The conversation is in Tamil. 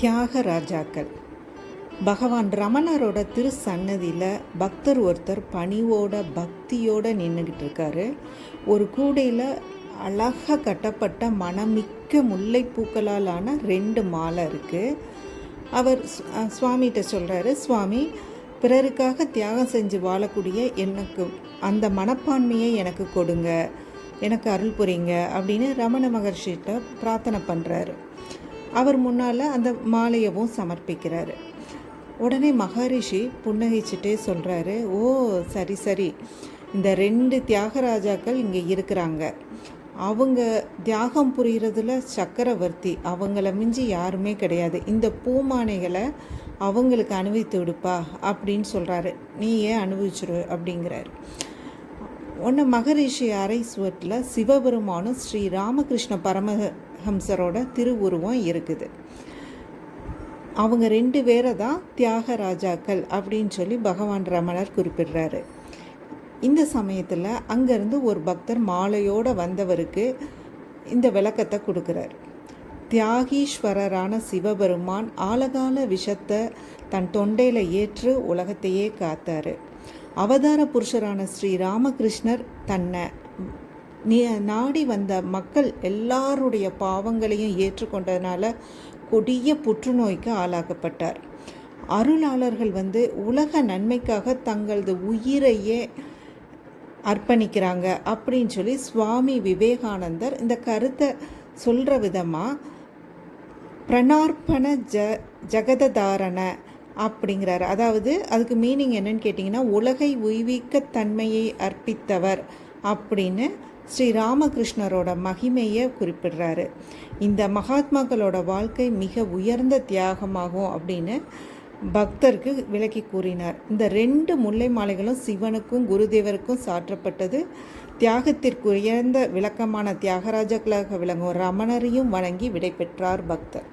தியாகராஜாக்கள் பகவான் ரமணரோட திரு சன்னதியில் பக்தர் ஒருத்தர் பணிவோட பக்தியோட நின்றுக்கிட்டு இருக்காரு ஒரு கூடையில் அழகாக கட்டப்பட்ட மனமிக்க முல்லைப்பூக்களால் ஆன ரெண்டு மாலை இருக்குது அவர் சுவாமிகிட்ட சொல்கிறாரு சுவாமி பிறருக்காக தியாகம் செஞ்சு வாழக்கூடிய எனக்கு அந்த மனப்பான்மையை எனக்கு கொடுங்க. எனக்கு அருள் புரிங்க. அப்படின்னு ரமண மகர்ஷிகிட்ட பிரார்த்தனை பண்ணுறாரு அவர் முன்னால் அந்த மாலையவும் சமர்ப்பிக்கிறாரு. உடனே மகரிஷி புன்னகைச்சிட்டே சொல்கிறாரு ஓ சரி சரி. இந்த ரெண்டு தியாகராஜாக்கள் இங்கே இருக்கிறாங்க. அவங்க தியாகம் புரிகிறதுல சக்கரவர்த்தி அவங்கள மிஞ்சி யாருமே கிடையாது. இந்த பூமானைகளை அவங்களுக்கு அனுபவித்து விடுப்பா? அப்படின்னு சொல்கிறாரு நீ ஏன் அனுபவிச்சிரு? அப்படிங்கிறாரு. ஒன்று மகரிஷி அரை சுவட்டில் சிவபெருமானும் ஸ்ரீ ராமகிருஷ்ண பரமஹம்சரோட திருவுருவம் இருக்குது. அவங்க ரெண்டு பேரை தான் தியாகராஜாக்கள் அப்படின்னு சொல்லி பகவான் ரமணர் குறிப்பிடுறாரு. இந்த சமயத்தில் அங்கேருந்து ஒரு பக்தர் மாலையோடு வந்தவருக்கு இந்த விளக்கத்தை கொடுக்குறார். தியாகீஸ்வரரான சிவபெருமான் ஆலகால விஷத்தை தன் தொண்டையில் ஏற்று உலகத்தையே காத்தார். அவதார புருஷரான ஸ்ரீ ராமகிருஷ்ணர் தன்னை நாடி வந்த மக்கள் எல்லாருடைய பாவங்களையும் ஏற்றுக்கொண்டதுனால கொடிய புற்றுநோய்க்கு ஆளாக்கப்பட்டார். அருளாளர்கள் வந்து உலக நன்மைக்காக தங்களது உயிரையே அர்ப்பணிக்கிறாங்க அப்படின்னு சொல்லி சுவாமி விவேகானந்தர் இந்த கருத்தை சொல்கிற விதமாக பிரணார்ப்பண ஜ ஜெகததாரண அப்படிங்கிறார். அதாவது அதுக்கு மீனிங் என்னன்னு கேட்டிங்கன்னா உலகை உய்விக்க தன்மையை அர்ப்பித்தவர் அப்படின்னு ஸ்ரீ ராமகிருஷ்ணரோட மகிமையை குறிப்பிடுறாரு. இந்த மகாத்மாக்களோட வாழ்க்கை மிக உயர்ந்த தியாகமாகும் அப்படின்னு பக்தருக்கு விளக்கி கூறினார். இந்த ரெண்டு முல்லை மாலைகளும் சிவனுக்கும் குருதேவருக்கும் சாற்றப்பட்டது. தியாகத்திற்கு உயர்ந்த விளக்கமான தியாகராஜர்களாக விளங்கும் ரமணரையும் வணங்கி விடைபெற்றார் பக்தர்.